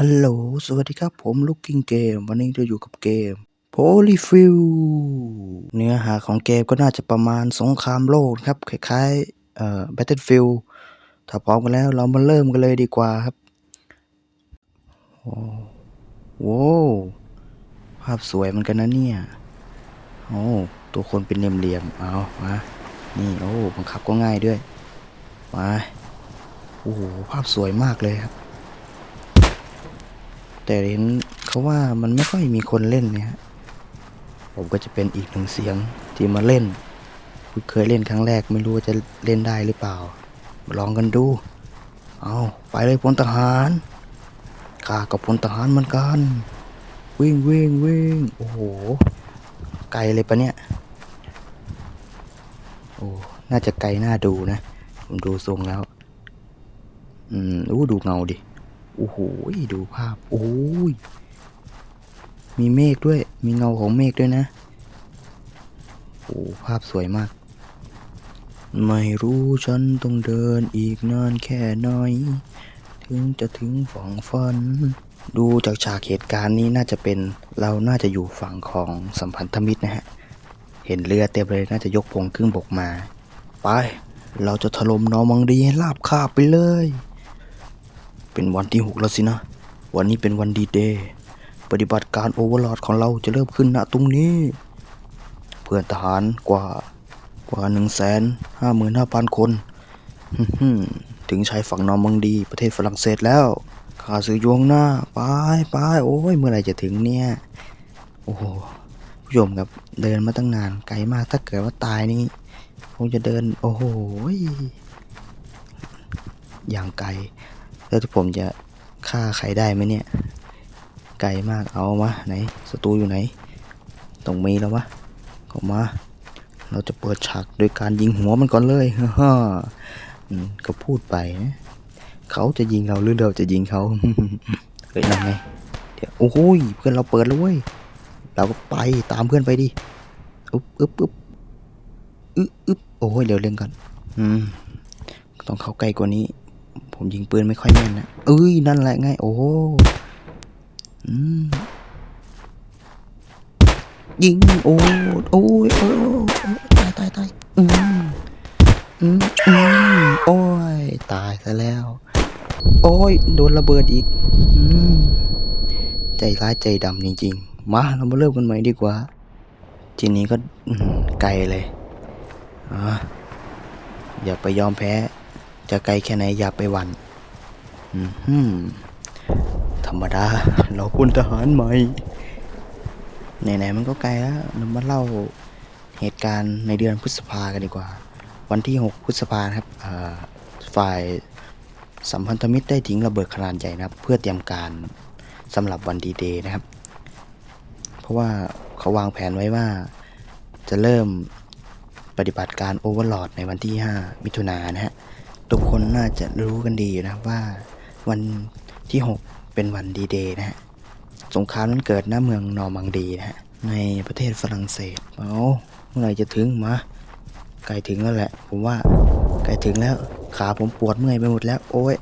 ฮัลโหล สวัสดีครับผมลูกกิ้งเกม วันนี้เราอยู่กับเกม Polyfill เนื้อหาของเกมก็น่าจะประมาณสงครามโลกครับ คล้ายๆเอ่อ Battlefield ถ้าพร้อมกันแล้วเรามาเริ่มกันเลยดีกว่าครับโอ้โหภาพสวยเหมือนกันนะเนี่ย โอ้ตัวคนเป็นเหลี่ยมๆเอามานี่ โอ้บังคับก็ง่ายด้วยมาโอ้โหภาพสวยมากเลยครับ แต่เห็นเขาว่ามันไม่ค่อยมีคนเล่นเนี่ยผมก็จะเป็นอีกหนึ่งเสียงที่มาเล่นเพิ่งเคยเล่นครั้งแรกไม่รู้ว่าจะเล่นได้หรือเปล่ามาลองกันดู เอาไปเลยพลทหารข้ากับพลทหารเหมือนกัน วิ่งวิ่งวิ่งโอ้โห ไกลเลยปะเนี่ย โอ้ น่าจะไกลน่าดูนะ ผมดูทรงแล้ว อืมอู้ดูเงาดิ โอ้โหดูภาพ โอ้ย มีเมฆด้วย มีเงาของเมฆด้วยนะ โอ้ภาพสวยมาก ไม่รู้ฉันต้องเดินอีกนานแค่ไหนถึงจะถึงฝั่งฝัน ดูจากฉากเหตุการณ์นี้น่าจะเป็นเราน่าจะอยู่ฝั่งของสัมพันธมิตรนะฮะ เห็นเรือเต็มเลยน่าจะยกพงครึ่งบกมา ไป เราจะถล่มนอมังดีให้ราบคาบไปเลย เป็นวันที่หกแล้วสินะ วันนี้เป็นวันดีเดย์ ปฏิบัติการโอเวอร์ลอดของเราจะเริ่มขึ้นณตรงนี้ เพื่อนทหารกว่ากว่าหนึ่งแสนห้าหมื่นห้าพันคน ถึงชายฝั่งนอร์มังดีประเทศฝรั่งเศสแล้วข้าซื้อยวงหน้า ไปไปโอ้ย เมื่อไหร่จะถึงเนี่ย โอ้โหผู้ชมครับ เดินมาตั้งนาน ไกลมาก ถ้าเกิดว่าตายนี่คงจะเดิน โอ้โห อย่างไกล แล้วที่ผมจะฆ่าใครได้ไหมเนี่ย ไกลมากเอามาไหนศัตรูอยู่ไหนตรงมีแล้ววะก็มา เราจะเปิดฉากโดยการยิงหัวมันก่อนเลยฮ่าก็พูดไปนะเขาจะยิงเราหรือเราจะยิงเขาเฮ้ยนั่นไงเดี๋ยวโอ้โหยเพื่อนเราเปิดแล้วเว้ยเราก็ไปตามเพื่อนไปดิอึ๊บอึ๊บอึ๊บอึ๊บอึ๊บโอ้ยเดี๋ยวเล่นก่อนอืมต้องเข้าใกล้กว่านี้ ผมยิงปืนไม่ค่อยแม่นนะเอ้ยนั่นแหละไงโอ้โหอืมยิงโอ้โอ้ยโอ้ตายตายตายอืมอืมอืมโอ้ยตายซะแล้ว โอ้ยโดนระเบิดอีก อืมใจร้ายใจดำจริง ๆ มาเรามาเริ่มกันใหม่ดีกว่า ทีนี้ก็ไกลเลยอ่าอย่าไปยอมแพ้ จะไกลแค่ไหนอย่าไปหวันอืมธรรมดา เราคุณทหารใหม่ไหนๆมันก็ไกลแล้วเรามาเล่าเหตุการณ์ในเดือนพฤษภากันดีกว่า วันที่ 6 พฤษภาครับฝ่ายสัมพันธมิตรได้ทิ้งระเบิดขนาดใหญ่นะครับ เพื่อเตรียมการสำหรับวันดีเดย์นะครับ เพราะว่าเขาวางแผนไว้ว่าจะเริ่มปฏิบัติการโอเวอร์ลอดในวันที่ 5 มิถุนายนนะฮะ ทุกคนน่าจะรู้กันดีอยู่นะว่าวันที่ 6 เป็นวันดีเดย์นะฮะสงครามนั้นเกิดณเมืองนอร์มังดีนะฮะในประเทศฝรั่งเศสเอาเมื่อไหร่จะถึงมาใกล้ถึงแล้วแหละ ผมว่าใกล้ถึงแล้วขาผมปวดเมื่อยไปหมดแล้ว โอ้ย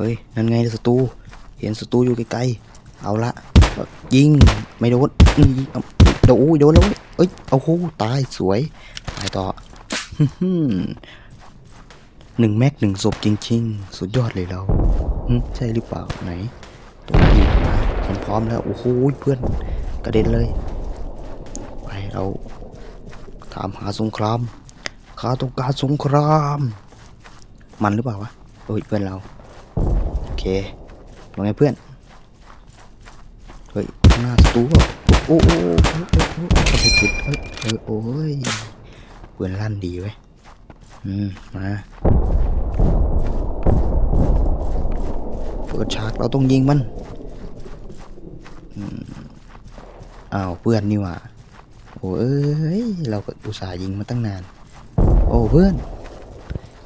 ฮ้ย นั่นไงศัตรู เห็นศัตรูอยู่ไกลๆ เอาละยิง ไม่โดนเอาโดนอุ้ยโดนแล้วเว้ยเอ้ย เอาโหตาย สวย ตายต่อหนึ่งแม็กหนึ่งศพจริง ๆ สุดยอดเลยเราใช่หรือเปล่าไหน ตัวยิงมาฉันพร้อมแล้ว โอ้โห เพื่อน กระเด็นเลย ไปเรา ถามหาสงครามข้าต้องการสงคราม มันหรือเปล่าวะโอ้ย เพื่อนเรา เคว่าไงเพื่อน เฮ้ยหน้าศัตรูเปล่าโอ้โอ้โอ้โอ้โอ้โอ้โอ้เข้าไปติดเฮ้ยเออโอ้ยปืนลั่นดีเว้ย อืม มาเปิดฉากเราต้องยิงมันอืมอ้าวเพื่อนนี่ว่าโอ้เอ้ยเราก็อุตส่าห์ยิงมาตั้งนาน โอ้เพื่อน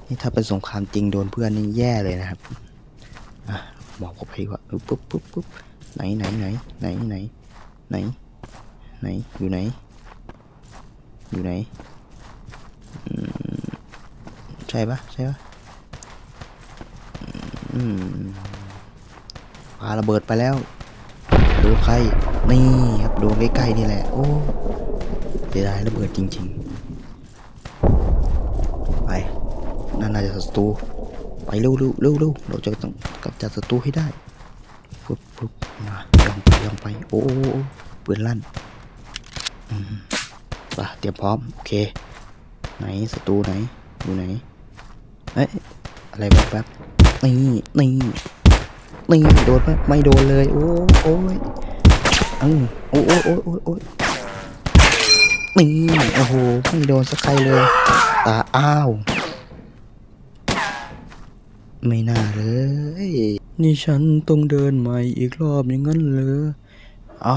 นี่ถ้าเป็นสงครามจริงโดนเพื่อนนี่แย่เลยนะครับ หมอบเข้าไปดีกว่าเออปุ๊บปุ๊บปุ๊บไหนไหนไหนไหนไหนไหนไหนอยู่ไหน อยู่ไหนใช่ปะใช่ปะอืมปาระเบิดไปแล้วดูใครนี่ครับโดนใกล้ๆนี่แหละโอ้เสียดายระเบิดจริง ๆ ไปนั่นน่าจะศัตรู เร็วเร็วเร็วเร็วเราจะต้องกำจัดศัตรูให้ได้ปุ๊บปุ๊บมาย่องไปย่องไป โอ้โอ้โอปืนลั่นอืมไปเตรียมพร้อม โอเค ไหนศัตรูไหนอยู่ไหนเอ๊ะอะไรแบบแบบๆนี่นี่นี่โดนไหมไม่โดนเลย โอ้โอ้ยออโอ้โอ้โอ้โอ้โอ้ยนี่โอ้โหไม่โดนสักใครเลยตาอ้าว ไม่น่าเลย นี่ฉันต้องเดินใหม่อีกรอบอย่างนั้นเหรอเอา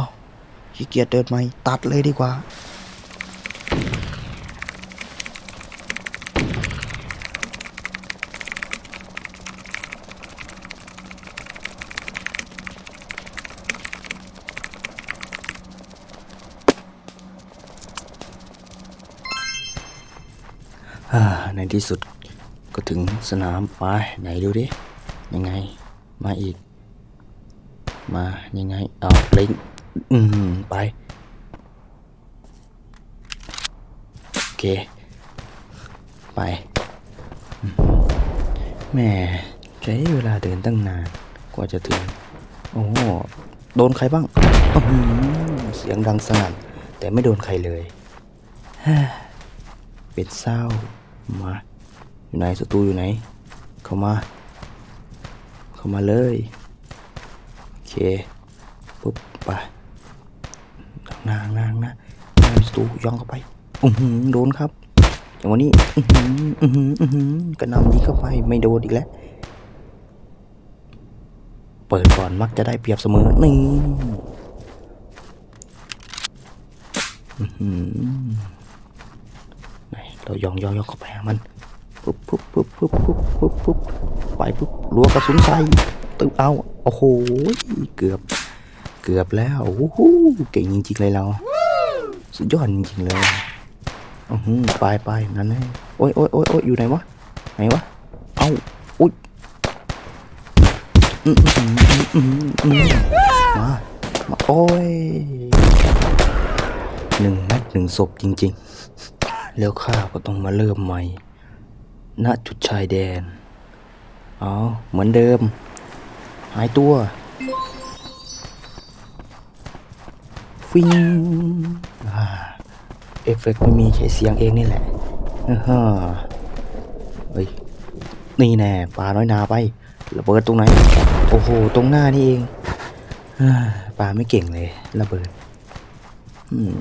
ขี้เกียจเดินใหม่ตัดเลยดีกว่าอ่าในที่สุด ก็ถึงสนามไปไหนดูดิ ยังไง มาอีก มายังไง เอาเล็งอืมไป โอเค ไปแหม่ใช้เวลาเดินตั้งนาน กว่าจะถึง โอ้โดนใครบ้าง เสียงดังสนั่นแต่ไม่โดนใครเลย เป็นเศร้ามา อยู่ไหนศัตรูอยู่ไหน เข้ามา เข้ามาเลย โอเค ปุ๊บไปนางนางนะนางศัตรูย่องเข้าไปอือหือโดนครับจังหวะนี้อือหืออือหืออือหือกระนำยิงเข้าไปไม่โดนอีกแล้ว เปิดก่อนมักจะได้เปรียบเสมอนี่อื้อหือไหนเรายองยองยองเข้าไปหามัน ปุ๊บปุ๊บปุ๊บปุ๊บปุ๊บปุ๊บปุ๊บไปปุ๊บรัวกระสุนใส่ตึ้งเอาโอ้โหเกือบ เกือบแล้วโอ้โหเก่งจริงๆเลยเรา สุดยอดจริงๆเลยอือหือไปไปนั่นแน่โอ้ยโอ้ยโอ้ยโอ้ยอยู่ไหนวะไหนวะเอ้าอุ้ยมอืมอืมอืมอืมมามาโอ้ยหนึ่งนัดหนึ่งศพจริงๆ แล้วข้าก็ต้องมาเริ่มใหม่ ณจุดชายแดน อ๋อ เหมือนเดิม หายตัว ฟิงอ่าเอฟเฟกต์ไม่มีแค่เสียงเองนี่แหละอ่าฮะเฮ้ย นี่แน่ปลาน้อยนาไประเบิดตรงไหน โอ้โห ตรงหน้านี่เองปลาไม่เก่งเลยระเบิดอืม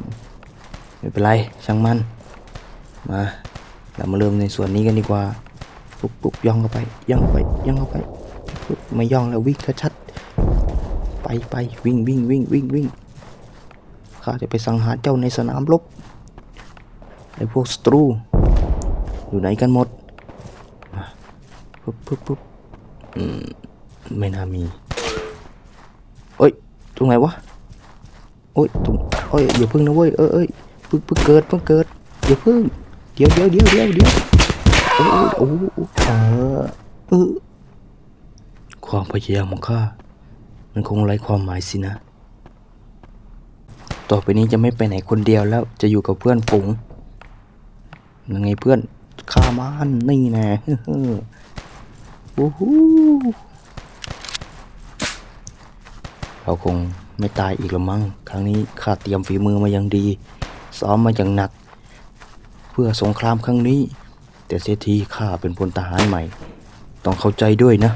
ไม่เป็นไร ช่างมัน มา เรามาเริ่มในส่วนนี้กันดีกว่าปุ๊บปุ๊บย่องเข้าไปย่องเข้าไปย่องเข้าไปปุ๊บไม่ย่องแล้ววิ่งชัดๆไปไปวิ่งวิ่งวิ่งวิ่งวิ่งข้าจะไปสังหารเจ้าในสนามรบไอ้พวกศัตรูอยู่ไหนกันหมดปุ๊บปุ๊บปุ๊บอืมไม่น่ามีเอ้ยตรงไหนวะโอ้ยตรงโอ้ยอย่าพึ่งนะเว้ยเอ้ยเอ้ยเพิ่งเพิ่งเกิดเพิ่งเกิดอย่าพึ่ง เดี๋ยวเดี๋ยวเดี๋ยวเดี๋ยวเดี๋ยวโอ้โหโอ้เออเออความพยายามของข้ามันคงไร้ความหมายสินะ ต่อไปนี้จะไม่ไปไหนคนเดียวแล้วจะอยู่กับเพื่อนฝูงยังไงเพื่อนข้ามันนี่แน่โอ้โหเราคงไม่ตายอีกละมั้งครั้งนี้ข้าเตรียมฝีมือมาอย่างดี ซ้อมมาอย่างหนัก พื่อสงครามครั้งนี้ แต่เสียทีข้าเป็นพลทหารใหม่ ต้องเข้าใจด้วยนะ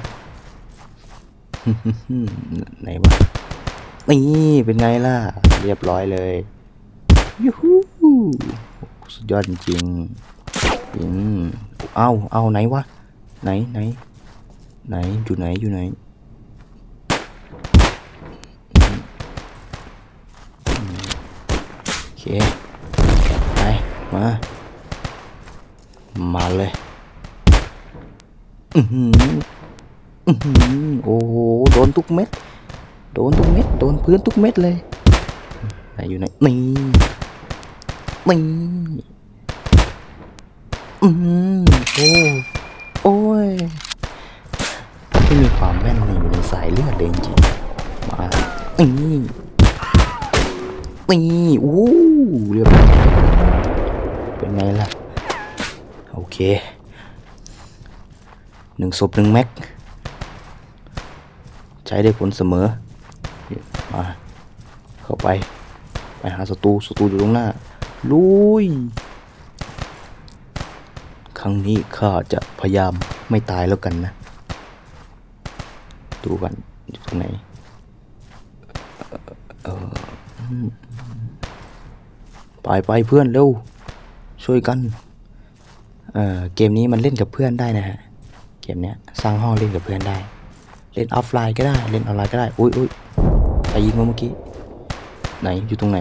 ไหนวะนี่เป็นไงล่ะ เรียบร้อยเลยยูฮูสุดยอดจริงอืมเอาเอาไหนวะไหนไหน ไหนอยู่ไหนอยู่ไหนโอเคไปมา มาเลยอือหืออือื้อหือโอ้โหโดนทุกเม็ด โดนทุกเม็ด โดนพื้นทุกเม็ดเลยไหนอยู่ไหนนี่นี่อืมโอ้โอ้ยที่มีความแม่นนี่อยู่ในสายเลือดเลยจริงมานี่นี่อู้เรียบร้อยเป็นไงล่ะ โอเคหนึ่งศพหนึ่งแม็ก ใช้ได้ผลเสมอ มา เข้าไป ไปหาศัตรูศัตรูอยู่ตรงหน้า ลุย ครั้งนี้ข้าจะพยายามไม่ตายแล้วกันนะ ดูกันอยู่ตรงไหนไปไปเพื่อนเร็ว ช่วยกัน เออเกมนี้มันเล่นกับเพื่อนได้นะฮะ เกมเนี้ยสร้างห้องเล่นกับเพื่อนได้ เล่นออฟไลน์ก็ได้ เล่นออนไลน์ก็ได้ อุ้ยอุ้ยใครยิงมาเมื่อกี้ ไหน อยู่ตรงไหน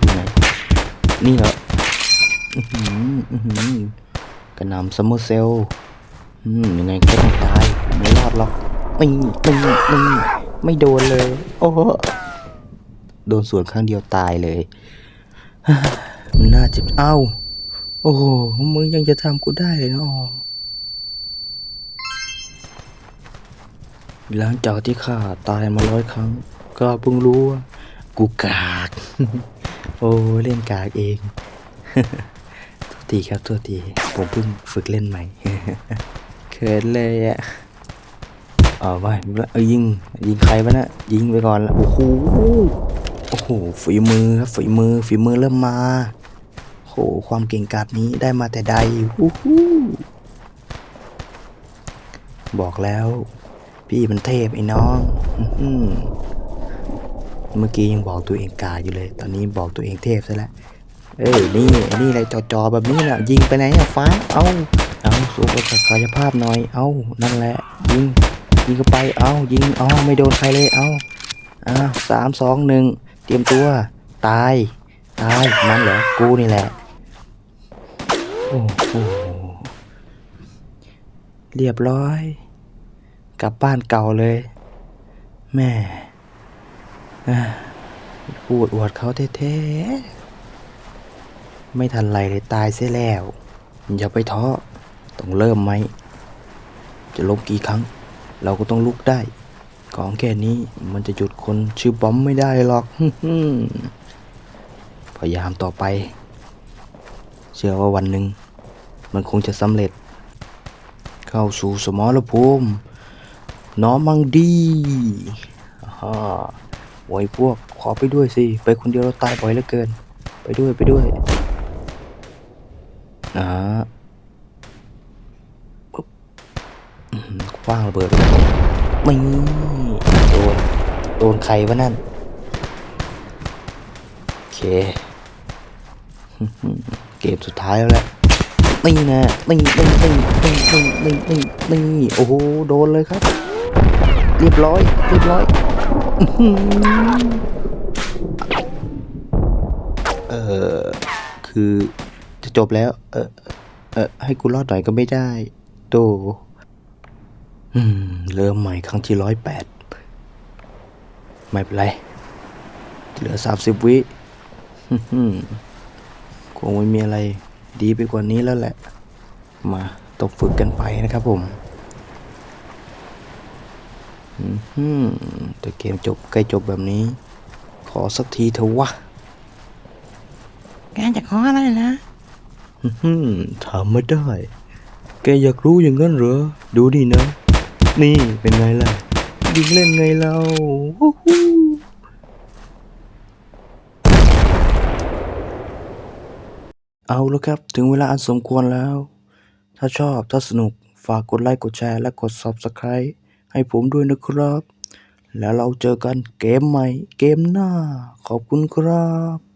อยู่ไหน นี่เหรอ อือหืออื้อหือกระนำซัมเมอร์เซลอืมยังไงก็ต้องตาย ไม่รอดหรอกไม่ไม่ไม่ไม่โดนเลย โอ้โดนสวนครั้งเดียวตายเลยมันน่าเจ็บเอ้า อ้โห มึงยังจะทำกูได้เลยเนาะหลังจากที่ข้าตายมาร้อยครั้ง ก็เพิ่งรู้ว่า กูกาก โอ้เล่นกากเองโทษทีครับโทษทีผมเพิ่งฝึกเล่นใหม่เขินเลยอะเอาไปยิง ยิงใครวะนะยิงไปก่อนละโอ้โหโอ้โหฝีมือครับฝีมือฝีมือเริ่มมา ความเก่งกาจนี้ได้มาแต่ใดฮู้ฮู้บอกแล้ว พี่มันเทพไอ้น้องอืเมื่อกี้ยังบอกตัวเองกาอยู่เลย ตอนนี้บอกตัวเองเทพซะแล้วเอ้ยนี่นี่อะไรจอๆแบบนี้น่ะยิงไปไหนอะฟ้า เอาเอาสูงกว่าศักยภาพหน่อย เอานั่นแหละ ยิงยิงเข้าไปเอายิงเอาไม่โดนใครเลยเอาอ่าสามสองหนึ่งเตรียมตัว ตาย ตายมันเหรอกูนี่แหละ โอ้โหเรียบร้อย กลับบ้านเก่าเลย แม่พูดอวดเขาแท้ๆไม่ทันไรเลยตายเสียแล้ว อย่าไปท้อต้องเริ่มไหม จะล้มกี่ครั้ง เราก็ต้องลุกได้ ของแค่นี้มันจะหยุดคนชื่อบอมไม่ได้หรอกพยายามต่อไป เชื่อว่าวันหนึ่งมันคงจะสำเร็จ เข้าสู่สมรภูมิน้อมังดีอ่าฮะไว้พวกขอไปด้วยสิ ไปคนเดียวเราตายบ่อยเหลือเกิน ไปด้วยไปด้วยอ่าปุ๊บคว้างระเบิดไม่โดน โดนใครวะนั่น โอเค เกมสุดท้ายแล้วแหละนี่นะนี่นี่นี่นี่นี่นี่นี่นี่โอ้โหโดนเลยครับ เรียบร้อย เรียบร้อยเออคือจะจบแล้ว เออเออให้กูรอดหน่อยก็ไม่ได้โตอืมเริ่มใหม่ครั้งที่ร้อยแปดไม่เป็นไร เหลือสามสิบวิ คงไม่มีอะไรดีไปกว่านี้แล้วแหละ มาต้องฝึกกันไปนะครับผมอืมฮึ่มแต่เกมจบใกล้จบแบบนี้ ขอสักทีเถอะวะแกจะขออะไรนะอื้อฮึ่มถามไม่ได้ แกอยากรู้อย่างนั้นเหรอ ดูนี่นะ นี่เป็นไงล่ะยิงเล่นไงเราวู้ฮู้ เอาแล้วครับ ถึงเวลาอันสมควรแล้ว ถ้าชอบถ้าสนุกฝากกดไลค์กดแชร์และกด Subscribe ให้ผมด้วยนะครับ แล้วเราเจอกันเกมใหม่เกมหน้า ขอบคุณครับ